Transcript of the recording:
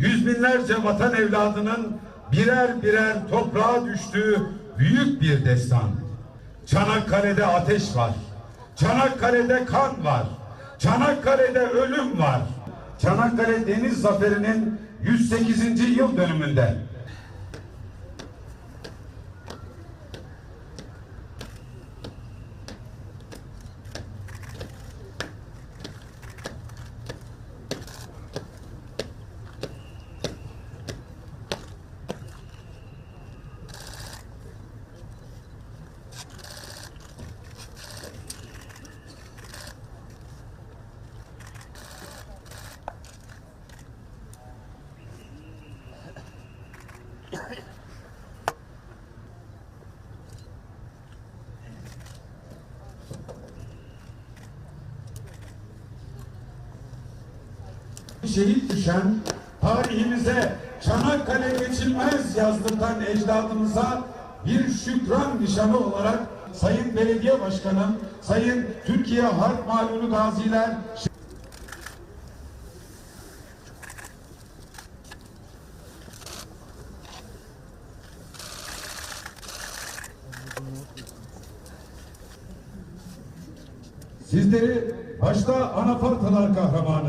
yüz binlerce vatan evladının birer birer toprağa düştüğü büyük bir destan. Çanakkale'de ateş var. Çanakkale'de kan var. Çanakkale'de ölüm var. Çanakkale Deniz Zaferi'nin 108. yıl dönümünde şehit düşen, tarihimize Çanakkale geçilmez yazdırtan ecdadımıza bir şükran nişanı olarak Sayın Belediye Başkanım, Sayın Türkiye Harp Malunu Gaziler, Sizleri başta anafartalar kahramanı,